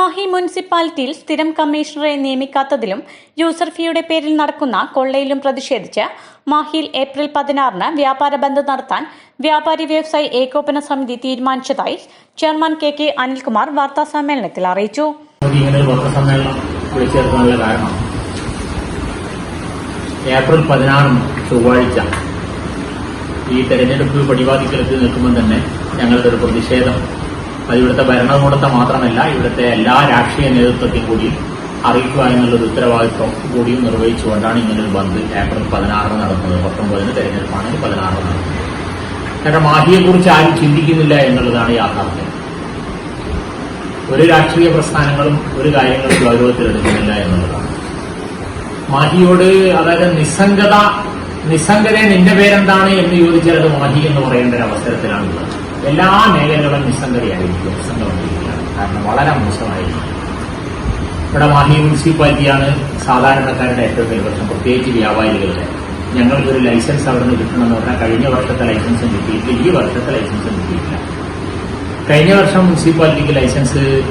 മാഹി മുനിസിപ്പാലിറ്റിയിൽ സ്ഥിരം കമ്മീഷണറെ നിയമിക്കാത്തതിലും യൂസർ ഫീയുടെ പേരിൽ നടക്കുന്ന കൊള്ളയിലും പ്രതിഷേധിച്ച് മാഹിയിൽ ഏപ്രിൽ പതിനാറിന് വ്യാപാര ബന്ദ് നടത്താൻ വ്യാപാരി വ്യവസായി ഏകോപന സമിതി തീരുമാനിച്ചതായി ചെയർമാൻ കെ കെ അനിൽകുമാർ വാർത്താ സമ്മേളനത്തിൽ അറിയിച്ചു. ഏപ്രിൽ പതിനാറിന് ചൊവ്വാഴ്ച ഈ തെരഞ്ഞെടുപ്പ് പടിവാദിക്കലെത്തി നിൽക്കുമ്പോൾ തന്നെ ഞങ്ങളുടെ ഒരു പ്രതിഷേധം അത് ഇവിടുത്തെ ഭരണകൂടത്തെ മാത്രമല്ല ഇവിടുത്തെ എല്ലാ രാഷ്ട്രീയ നേതൃത്വത്തെയും കൂടി അറിയിക്കുക എന്നുള്ളൊരു ഉത്തരവാദിത്വം കൂടിയും നിർവഹിച്ചുകൊണ്ടാണ് ഇങ്ങനൊരു ബന്ദ് ഏപ്രിൽ പതിനാറിന് നടന്നത്. പത്തൊമ്പതിന് തെരഞ്ഞെടുപ്പാണെങ്കിൽ പതിനാറിന് നടന്നത് കാരണം മാഹിയെക്കുറിച്ച് ആരും ചിന്തിക്കുന്നില്ല എന്നുള്ളതാണ് യാഥാർത്ഥ്യം. ഒരു രാഷ്ട്രീയ പ്രസ്ഥാനങ്ങളും ഒരു കാര്യങ്ങളും ഗൗരവത്തിലെടുക്കുന്നില്ല എന്നുള്ളതാണ്. മാഹിയോട് അതായത് നിസ്സംഗത നിസ്സംഗതയെ നിന്റെ പേരെന്താണ് എന്ന് ചോദിച്ചാൽ അത് മാഹി എന്ന് പറയേണ്ട ഒരു അവസരത്തിലാണുള്ളത്. എല്ലാ മേഖലകളും നിസ്സംഗതയായിരിക്കും നിസ്സംഗമായിരിക്കുകയാണ് കാരണം വളരെ മോശമായിരിക്കും. ഇവിടെ മാഹി മുനിസിപ്പാലിറ്റിയാണ് സാധാരണക്കാരുടെ ഏറ്റവും വലിയ പ്രശ്നം. പ്രത്യേകിച്ച് വ്യാപാരികളുടെ. ഞങ്ങൾക്കൊരു ലൈസൻസ് അവിടെ നിന്ന് കിട്ടണമെന്ന് പറഞ്ഞാൽ കഴിഞ്ഞ വർഷത്തെ ലൈസൻസും കിട്ടിയിട്ടില്ല. ഈ വർഷത്തെ ലൈസൻസും കിട്ടിയിട്ടില്ല. കഴിഞ്ഞ വർഷം മുനിസിപ്പാലിറ്റിക്ക് ലൈസൻസ്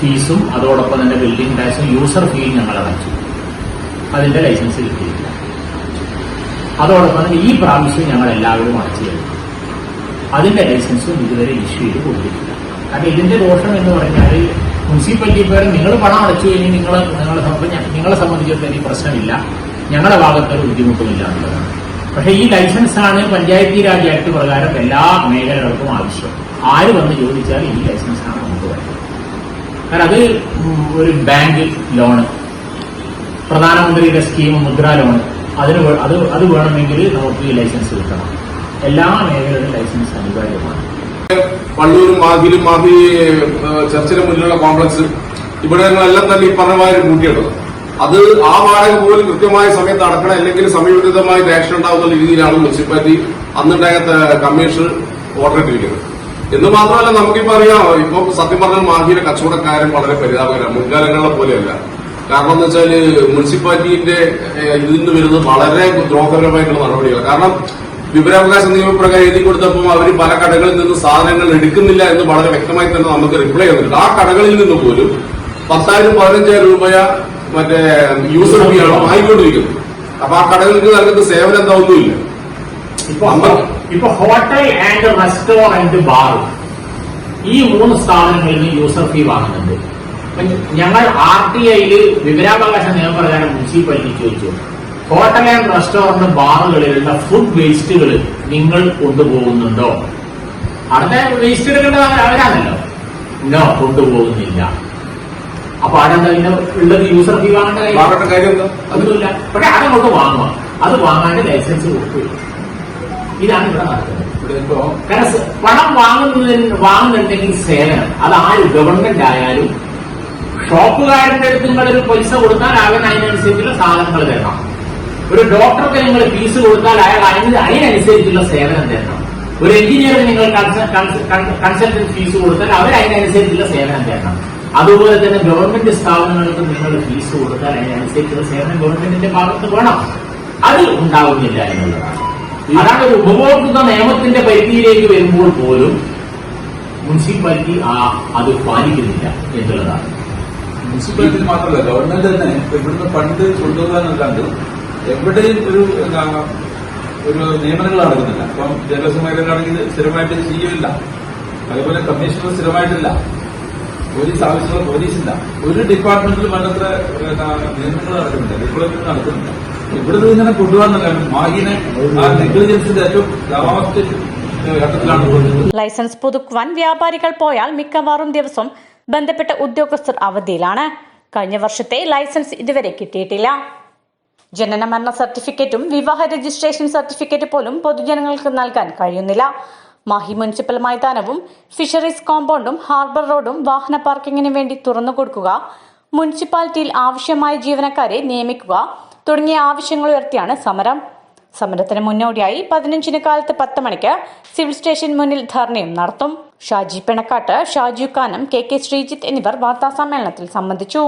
ഫീസും അതോടൊപ്പം തന്നെ ബിൽഡിംഗ് ടാക്സും യൂസർ ഫീയും ഞങ്ങൾ അടച്ചു അതിന്റെ ലൈസൻസ് കിട്ടിയില്ല അതോടൊപ്പം തന്നെ ഈ പ്രാവശ്യം ഞങ്ങൾ എല്ലാവരും അടച്ചു കഴിഞ്ഞു. അതിന്റെ ലൈസൻസും ഇതുവരെ ഇഷ്യൂ ചെയ്ത് കൊടുത്തിട്ടില്ല. കാരണം ഇതിന്റെ ദോഷം എന്ന് പറഞ്ഞാൽ മുനിസിപ്പാലിറ്റി പേര് നിങ്ങൾ പണം അടച്ചു കഴിഞ്ഞാൽ നിങ്ങൾ നിങ്ങളെ സംബന്ധിച്ച് നിങ്ങളെ സംബന്ധിച്ചിടത്തോളം ഈ പ്രശ്നമില്ല. ഞങ്ങളുടെ ഭാഗത്തൊരു ബുദ്ധിമുട്ടുമില്ല എന്നുള്ളതാണ് പക്ഷേ ഈ ലൈസൻസാണ് പഞ്ചായത്തി രാജ് ആക്ട് പ്രകാരം എല്ലാ മേഖലകൾക്കും ആവശ്യം. ആര് വന്ന് ചോദിച്ചാൽ ഈ ലൈസൻസാണ് നമുക്ക് വേണ്ടത്. കാരണം അത് ഒരു ബാങ്ക് ലോണ് പ്രധാനമന്ത്രിയുടെ സ്കീം മുദ്ര ലോൺ അതിന് അത് അത് വേണമെങ്കിൽ നമുക്ക് ഈ ലൈസൻസ് കിട്ടണം. എല്ലാ മേഖലകളിലും ലൈസൻസ് അനിവാര്യമാണ്. പള്ളൂരും മാഹിലും മാഹി ചർച്ചിന് മുന്നിലുള്ള കോംപ്ലക്സ് ഇവിടങ്ങളെല്ലാം തന്നെ ഈ പറഞ്ഞ മാതിരി കൂട്ടിയിട്ടത് അത് ആ വാടക പോലും കൃത്യമായ സമയത്ത് അടക്കണം അല്ലെങ്കിൽ സമയബന്ധിതമായി ആക്ഷൻ ഉണ്ടാവുന്ന രീതിയിലാണ് മുനിസിപ്പാലിറ്റി അന്നുണ്ടായ കമ്മീഷൻ ഓർഡർ ഇട്ടിരിക്കുന്നത്. എന്ന് മാത്രമല്ല നമുക്കിപ്പോ അറിയാം ഇപ്പൊ സത്യം പറഞ്ഞാൽ മാഹിയിലെ കച്ചവടക്കാരൻ വളരെ പരിതാപകരമാണ് മുൻകാലങ്ങളെ പോലെയല്ല. കാരണം എന്ന് വെച്ചാൽ മുനിസിപ്പാലിറ്റിന്റെ ഇതിൽ നിന്ന് വരുന്നത് വളരെ ദ്രോഹകരമായിട്ടുള്ള നടപടികൾ കാരണം വിവരാവകാശ നിയമപ്രകാരം എഴുതി കൊടുത്തപ്പോൾ അവർ പല കടകളിൽ നിന്ന് സാധനങ്ങൾ എടുക്കുന്നില്ല എന്ന് വളരെ വ്യക്തമായി തന്നെ നമുക്ക് റിപ്ലൈ തന്നിട്ടുണ്ട് ആ കടകളിൽ നിന്ന് പോലും പത്തായിരം പതിനഞ്ചായിരം രൂപ മറ്റേ യൂസർ ഫീ ആണ് വാങ്ങിക്കൊണ്ടിരിക്കുന്നത്. അപ്പൊ ആ കടകൾക്ക് നൽകുന്ന സേവനം എന്താ ഒന്നുമില്ല. ഇപ്പൊ ഹോട്ടൽ ആൻഡ് റെസ്റ്റോറന്റ് ബാർ ഈ മൂന്ന് സ്ഥാപനങ്ങളിൽ നിന്ന് യൂസർ ഫീ വാങ്ങുന്നുണ്ട്. ഞങ്ങൾ ആർ ടി ഐയിൽ വിവരാവകാശ നിയമപ്രകാരം മുനിസിപ്പാലിറ്റി ചോദിച്ചു. ഹോട്ടൽ ആൻഡ് റെസ്റ്റോറന്റ് ബാറുകളിലുള്ള ഫുഡ് വേസ്റ്റുകൾ നിങ്ങൾ കൊണ്ടുപോകുന്നുണ്ടോ? അവിടെ വേസ്റ്റ് എടുക്കേണ്ടത് അവരാണല്ലോ. നോ കൊണ്ടുപോകുന്നില്ല. അപ്പൊ അതെന്താ പിന്നെ ഉള്ളത്? യൂസർ ഫീ വാങ്ങേണ്ട കാര്യം? വാങ്ങേണ്ട കാര്യം എന്താ? ഒന്നുമില്ല പക്ഷെ അതങ്ങോട്ട് വാങ്ങുക. അത് വാങ്ങാണ്ട് ലൈസൻസ് കൊടുക്കുക. ഇതാണ് ഇവിടെ നടക്കുന്നത്. കാരണം പണം വാങ്ങുന്നതിന് വാങ്ങുന്നുണ്ടെങ്കിൽ സേവനം. അത് ആര് ഗവൺമെന്റ് ആയാലും ഷോപ്പുകാരന്റെ അടുത്ത് നിങ്ങളൊരു ഒരു പൈസ കൊടുത്താൽ അവൻ അതിനനുസരിച്ചുള്ള സാധനങ്ങൾ തരണം. ഒരു ഡോക്ടർക്ക് നിങ്ങൾ ഫീസ് കൊടുത്താൽ അയാൾ അതിന് അതിനനുസരിച്ചുള്ള സേവനം തരണം. ഒരു എഞ്ചിനീയറിന് നിങ്ങൾ കൺസൾട്ടന്റ് ഫീസ് കൊടുത്താൽ അവർ അതിനനുസരിച്ചുള്ള സേവനം തരണം. അതുപോലെ തന്നെ ഗവൺമെന്റ് സ്ഥാപനങ്ങൾക്ക് നിങ്ങൾ ഫീസ് കൊടുത്താൽ അതിനനുസരിച്ചുള്ള സേവനം ഗവൺമെന്റിന്റെ ഭാഗത്ത് വേണം. അത് ഉണ്ടാവുന്നില്ല എന്നുള്ളതാണ്. അതാണ് ഒരു ഉപഭോക്തൃ നിയമത്തിന്റെ പരിധിയിലേക്ക് വരുമ്പോൾ പോലും മുനിസിപ്പാലിറ്റി ആ അത് പാലിക്കുന്നില്ല എന്നുള്ളതാണ്. മുനിസിപ്പാലിറ്റി മാത്രമല്ല ഗവൺമെന്റ് തന്നെ ഇവിടുന്ന് ഫണ്ട് കൊണ്ടുപോകാനല്ലാണ്ട് എവിടെയും ഒരു ഒരു നിയമനങ്ങൾ നടക്കുന്നില്ല അപ്പം വിദ്യാഭ്യാസ മേഖലയിലാണെങ്കിൽ സ്ഥിരമായിട്ട് ചെയ്യില്ല. അതേപോലെ കമ്മീഷണർ സ്ഥിരമായിട്ടില്ല. പോലീസ് ആവശ്യമുള്ള പോലീസില്ല. ഒരു ഡിപ്പാർട്ട്മെന്റിലും എന്താ, നിയമനങ്ങൾ നടക്കുന്നില്ല. ഡിപ്ലോയ്മെന്റ് നടക്കുന്നില്ല. ഇവിടെ നിന്ന് ഇങ്ങനെ കൊണ്ടുപോകാന്നല്ല മാഹിനെ ആ നെഗ്ലിജൻസിന്റെ ഏറ്റവും കൊണ്ടുപോകുന്നത്. ലൈസൻസ് പുതുക്കുവാൻ വ്യാപാരികൾ പോയാൽ മിക്കവാറും ദിവസം ബന്ധപ്പെട്ട ഉദ്യോഗസ്ഥർ അവധിയിലാണ്. കഴിഞ്ഞ വർഷത്തെ ലൈസൻസ് ഇതുവരെ കിട്ടിയിട്ടില്ല. ജനന മരണ സർട്ടിഫിക്കറ്റും വിവാഹ രജിസ്ട്രേഷൻ സർട്ടിഫിക്കറ്റ് പോലും പൊതുജനങ്ങൾക്ക് നൽകാൻ കഴിയുന്നില്ല. മാഹി മുനിസിപ്പൽ മൈതാനവും ഫിഷറീസ് കോമ്പൗണ്ടും ഹാർബർ റോഡും വാഹന പാർക്കിങ്ങിന് വേണ്ടി തുറന്നു കൊടുക്കുക മുനിസിപ്പാലിറ്റിയിൽ ആവശ്യമായ ജീവനക്കാരെ നിയമിക്കുക തുടങ്ങിയ ആവശ്യങ്ങൾ ഉയർത്തിയാണ് സമരം. സമരത്തിന് മുന്നോടിയായി പതിനഞ്ചിന് കാലത്ത് പത്ത് മണിക്ക് സിവിൽ സ്റ്റേഷൻ മുന്നിൽ ധർണയും നടത്തും. ഷാജി പിണക്കാട്ട് ഷാജു കാനം കെ കെ ശ്രീജിത്ത് എന്നിവർ വാർത്താസമ്മേളനത്തിൽ സംബന്ധിച്ചു.